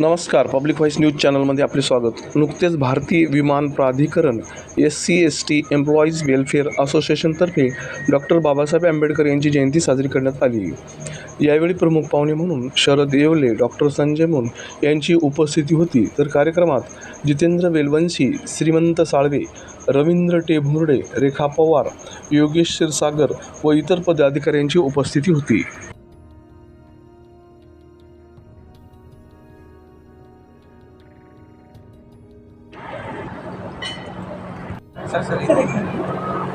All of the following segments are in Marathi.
नमस्कार पब्लिक व्हॉइस न्यूज चॅनलमध्ये आपले स्वागत. नुकतेच भारतीय विमान प्राधिकरण S C S T employees welfare असोसिएशनतर्फे doctor Babasaheb Ambedkar यांची जयंती साजरी करण्यात आली. यावेळी प्रमुख पाहुणे म्हणून शरद येवले डॉक्टर संजय मुन यांची उपस्थिती होती. तर कार्यक्रमात जितेंद्र वेलवंशी श्रीमंत साळवे रवींद्र टेभुर्डे रेखा पवार योगेश क्षीरसागर व इतर पदाधिकाऱ्यांची उपस्थिती होती.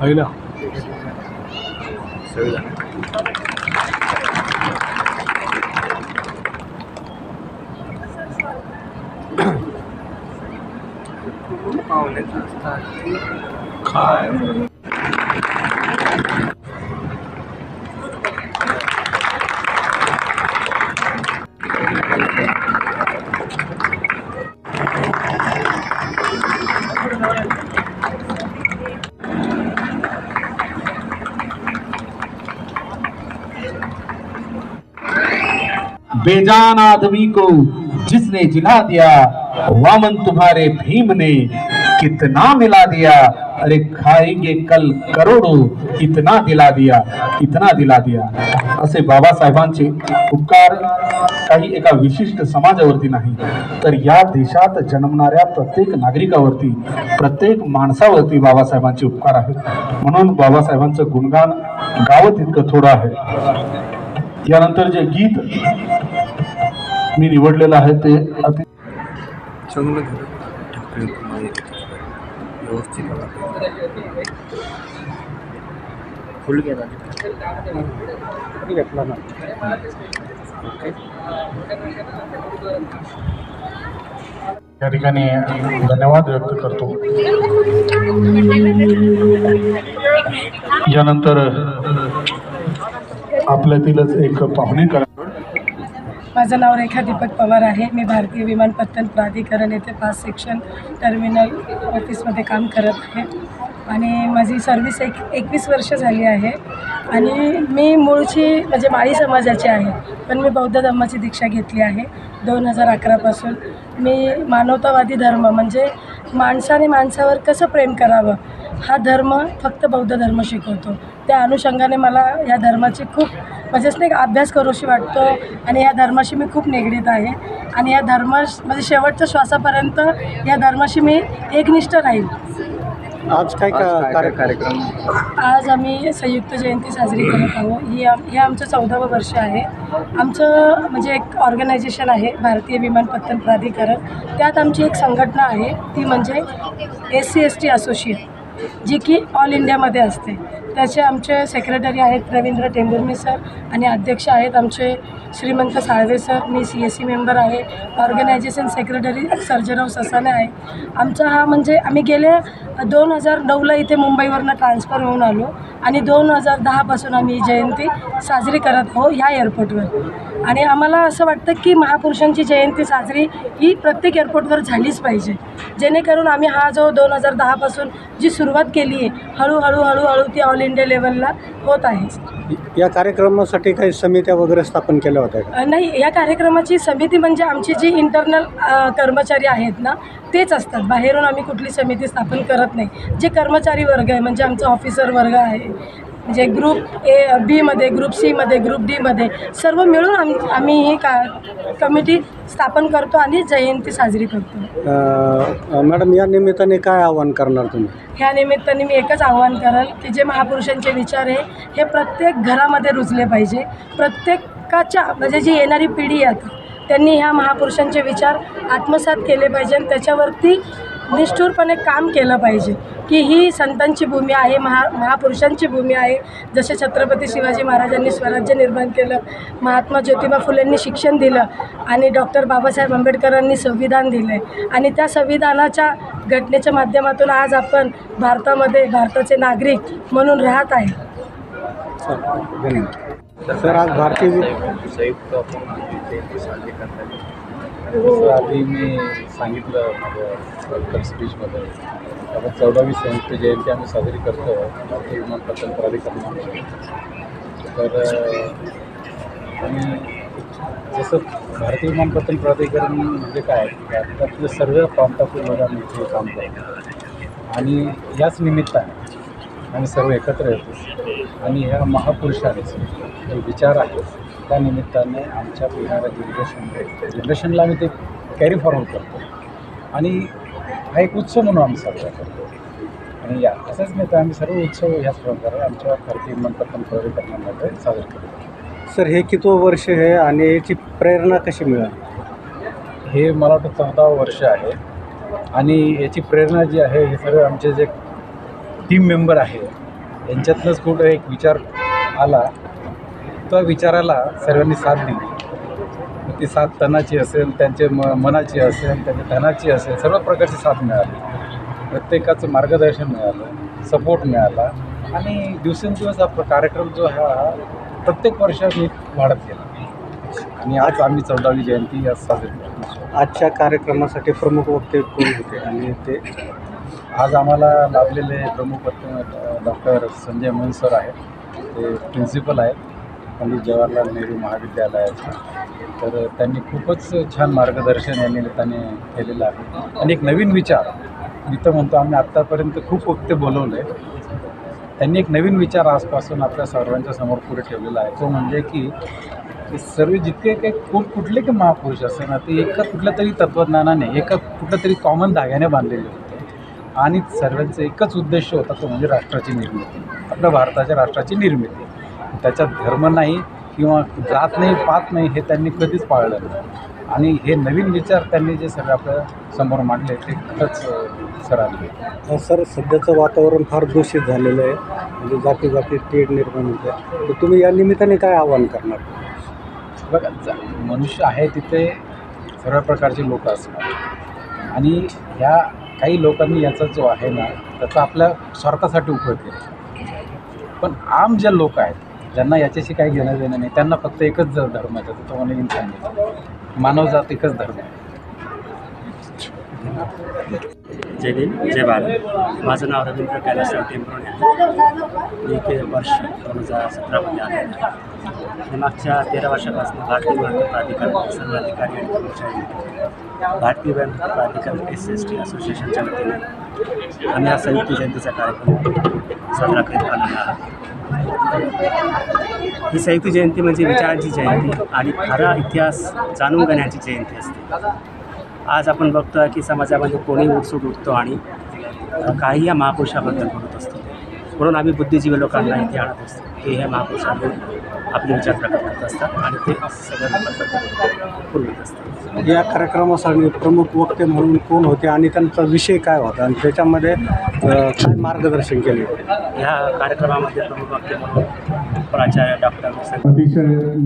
还有一辆。还有一辆嗯 बेजान आदमी को जिसने जिला दिया वामन तुम्हारे भीम ने कितना मिला दिया? अरे खाएंगे कल करोड़ो इतना दिला दिया इतना दिला दिया। असे बाबासाहेबांचे उपकार काही एका विशिष्ट समाजावरती नाही तर या देशात जन्मणाऱ्या प्रत्येक नागरिकावरती प्रत्येक माणसावरती बाबासाहेबांचे उपकार आहेत. म्हणून बाबासाहेबांचं गुणगान गावं तितकं थोडं आहे. यानंतर जे गीत मी निवडलेलं आहे ते अति या ठिकाणी धन्यवाद व्यक्त करतो. यानंतर आपल्यातीलच एक पाहुणे करा माझं नाव रेखा दीपक पवार आहे. मी भारतीय विमानपत्तन प्राधिकरण येथे पाच सेक्शन टर्मिनल ऑफिसमध्ये काम करत आहे. आणि माझी सर्व्हिस एक एकवीस वर्ष झाली आहे. आणि मी मूळची म्हणजे माळी समाजाची आहे. पण मी बौद्ध धर्माची दीक्षा घेतली आहे. दोन हजार अकरापासून मी मानवतावादी धर्म म्हणजे माणसाने माणसावर कसं प्रेम करावं हा धर्म फक्त बौद्ध धर्म शिकवतो. त्या अनुषंगाने मला या धर्माची खूप म्हणजे असं नाही का अभ्यास करूशी वाटतो आणि या धर्माशी मी खूप निगडीत आहे. आणि या धर्मा म्हणजे शेवटच्या श्वासापर्यंत या धर्माशी मी एकनिष्ठ राहील. आज काय का कार्यक्रम? आज आम्ही संयुक्त जयंती साजरी करत आहोत. ही आम हे आमचं चौदावं वर्ष आहे. आमचं म्हणजे एक ऑर्गनायझेशन आहे भारतीय विमानपत्तन प्राधिकरण. त्यात आमची एक संघटना आहे ती म्हणजे S C S T associate जी की ऑल इंडियामध्ये असते. त्याचे आमचे सेक्रेटरी आहेत रवींद्र टेंभुर्णी सर आणि अध्यक्ष आहेत आमचे श्रीमंत साळवे सर मी सी एस सी मेंबर आहे. ऑर्गनायझेशन सेक्रेटरी सर्जराव ससाने आहे. आमचा हा म्हणजे आम्ही गेल्या दोन हजार नऊला इथे मुंबईवरनं ट्रान्सफर होऊन आलो आणि दोन हजार दहापासून आम्ही ही जयंती साजरी करत आहो ह्या एअरपोर्टवर आणि आम्हाला असं वाटतं की महापुरुषांची जयंती साजरी ही प्रत्येक एअरपोर्टवर झालीच पाहिजे. जेणेकरून आम्ही हा जो दोन हजार दहापासून जी सुरुवात केली आहे हळूहळू हळूहळू ती ऑल इंडिया लेवलला होत आहे. या कार्यक्रमासाठी काही समित्या वगैरे स्थापन केल्या होत्या नाही या कार्यक्रमाची समिती म्हणजे आमची जी इंटरनल कर्मचारी आहेत ना तेच असतात. बाहेरून आम्ही कुठली समिती स्थापन करत नाही. जे कर्मचारी वर्ग आहे म्हणजे आमचा ऑफिसर वर्ग आहे म्हणजे ग्रुप ए बीमध्ये ग्रुप सीमध्ये ग्रुप डीमध्ये सर्व मिळून आम आम्ही ही का कमिटी स्थापन करतो आणि जयंती साजरी करतो. मॅडम या निमित्ताने काय आवाहन करणार तुम्ही? ह्या निमित्ताने मी एकच आव्हान करेल की जे महापुरुषांचे विचार आहे हे प्रत्येक घरामध्ये रुजले पाहिजे. प्रत्येक आजकालच्या म्हणजे जी येणारी पिढी आहे त्यांनी ह्या महापुरुषांचे विचार आत्मसात केले पाहिजे आणि त्याच्यावरती निष्ठुरपणे काम केलं पाहिजे की ही संतांची भूमी आहे महा महापुरुषांची भूमी आहे. जसे छत्रपती शिवाजी महाराजांनी स्वराज्य निर्माण केलं महात्मा ज्योतिबा फुलेंनी शिक्षण दिलं आणि डॉक्टर बाबासाहेब आंबेडकरांनी संविधान दिलं. आहे आणि त्या संविधानाच्या घटनेच्या माध्यमातून आज आपण भारतामध्ये भारताचे नागरिक म्हणून राहत आहे. सर आज भारतीय वि- संयुक्त आपण जयंती साजरी जसं आधी मी सांगितलं माझ्या स्पीचमध्ये आपण चौदावी संयुक्त जयंती आम्ही साजरी करतो भारतीय विमानपत्तन प्राधिकरणामध्ये तर आणि आम्ही जसं भारतीय विमानपत्तन प्राधिकरण म्हणजे काय की भारतातल्या सर्व प्रांतातून लोक इथे काम करतो आणि याच निमित्ताने आम्ही सर्व एकत्र येतो आणि ह्या महापुरुषांचे जे विचार आहेत त्या निमित्ताने आमच्या येणाऱ्या जनरेशन जनरेशनला आम्ही ते कॅरी फॉरवर्ड करतो. आणि हा एक उत्सव म्हणून आम्ही साजरा करतो. आणि या असंच नाही तर आम्ही सर्व उत्सव ह्याच प्रकारे आमच्या भारतीय विमानपत्तन प्राधिकरणामध्ये साजरे करतो. सर हे कितवं वर्ष आहे आणि याची प्रेरणा कशी मिळाली? हे मला वाटतं चौदावं वर्ष आहे. आणि याची प्रेरणा जी आहे हे सर्व आमचे जे टीम मेंबर आहे यांच्यातनंच कुठं एक विचार आला त्या विचाराला सर्वांनी साथ दिली. ती साथ तनाची असेल त्यांचे म मनाची असेल त्यांच्या धनाची असेल सर्व प्रकारची साथ मिळाली. प्रत्येकाचं मार्गदर्शन मिळालं सपोर्ट मिळाला. आणि दिवसेंदिवस हा कार्यक्रम जो हा प्रत्येक वर्षात वाढत गेला. आणि आज आम्ही चौदावी जयंती आज साजरी करतो आजच्या कार्यक्रमासाठी प्रमुख वक्ते कोण होते आणि ते? आज आम्हाला लाभलेले प्रमुख डॉक्टर संजय मोहन सर आहेत. ते प्रिन्सिपल आहेत. पंडित जवाहरलाल नेहरू महाविद्यालयाचं तर त्यांनी खूपच छान मार्गदर्शन या निमित्ताने केलेलं आहे. आणि एक नवीन विचार मी तर म्हणतो आम्ही आत्तापर्यंत खूप वक्ते बोलवले त्यांनी एक नवीन विचार आजपासून आपल्या सर्वांच्या समोर पुढे ठेवलेला आहे. तो म्हणजे की सर्व जितके काही कोण कुठले काही महापुरुष असे ना ते एका कुठल्या तरी तत्त्वज्ञानाने एका कुठल्या तरी कॉमन धाग्याने बांधलेले होते. आणि सर्वांचा एकच उद्देश होता तो म्हणजे राष्ट्राची निर्मिती. आपल्या भारताच्या राष्ट्राची निर्मिती. त्याच्यात धर्म नाही किंवा जात नाही पात नाही हे त्यांनी कधीच पाळलं नाही. आणि हे नवीन विचार त्यांनी जे सगळे आपल्यासमोर मांडले ते खरंच अ, सर सध्याचं वातावरण फार दूषित झालेलं आहे. म्हणजे जाती जाती तेढ निर्माण होते तर तुम्ही या निमित्ताने काय आवाहन करणार? बघा जा- मनुष्य आहे तिथे सर्व प्रकारचे लोक असतात. आणि ह्या काही लोकांनी याचा जो आहे ना त्याचा आपल्या स्वार्थासाठी उपयोग केला. पण आम जे लोक आहेत ज्यांना याच्याशी काही घेणं देणं नाही त्यांना फक्त एकच धर्म आहे तो म्हणजे इन्सान मानवजात एकच धर्म आहे. जय भीम जय भारत. माझं नाव रवींद्र कैलासराव टेंबरोणे आहे. मी वर्ष दोन हजार सतरामध्ये आलेलो आहे. मागच्या तेरा वर्षापासून भारतीय विमानतळ प्राधिकरण सर्व अधिकारी आणि कर्मचारी भारतीय विमानतळ प्राधिकरण एस एस टी असोसिएशनच्या वतीने आम्ही हा संयुक्त जयंतीचा कार्यक्रम साजरा करीत आलेला आहोत. ही संयुक्त जयंती म्हणजे विचारांची जयंती आणि खरा इतिहास जाणून घेण्याची जयंती असते. आज आपण बघतो आहे की समाजामध्ये कोणी उठसूट उठतो आणि काही या महापुरुषाबद्दल बोलत असतो. म्हणून आम्ही बुद्धिजीवी लोकांना इथे आणत असतो. ते ह्या महापुरुषांनी आपले विचार प्रकट करत असतात आणि ते सगळ्या लोकांबद्दल पुरवित असतात. या कार्यक्रमासाठी प्रमुख वक्ते म्हणून कोण होते आणि त्यांचा विषय काय होता आणि त्याच्यामध्ये काय मार्गदर्शन केले? ह्या कार्यक्रमामध्ये प्रमुख वक्ते म्हणून प्राचार्य डॉक्टर अतिशय